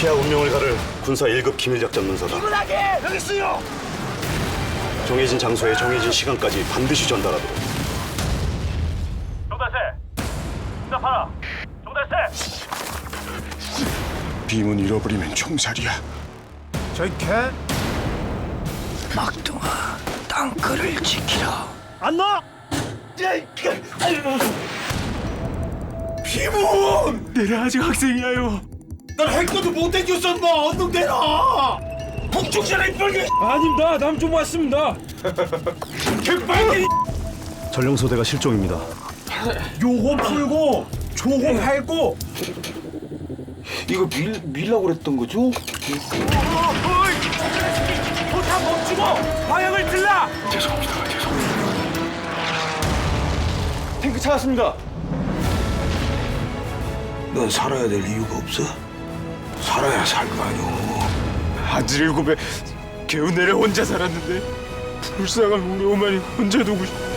피아 운명을 가를 군사 1급 기밀작전 문서다. 분하게 여기 있어요. 정해진 장소에 정해진 시간까지 반드시 전달하도록. 정달세 응답하라 정달세 비문 잃어버리면 총살이야. 저희 개. 막둥아 땅굴을 지키라 안 나. 비문. 내가 아직 학생이야요. 난할 것도 못 당겼어 마 언능 대라. 북쪽전에 빨리. 아닙니다. 남좀 왔습니다. 개빨리. 전령소대가 실종입니다. 요거 풀고 조금 할고. 이거 밀 밀라고 그랬던 거죠? 포탑 멈추고 방향을 틀라. 탱크 찾았습니다. 넌 살아야 될 이유가 없어. 살아야 살 거 아니오. 아들 일곱에 개운 내려 혼자 살았는데 불쌍한 우리 어머니 혼자 두고 싶.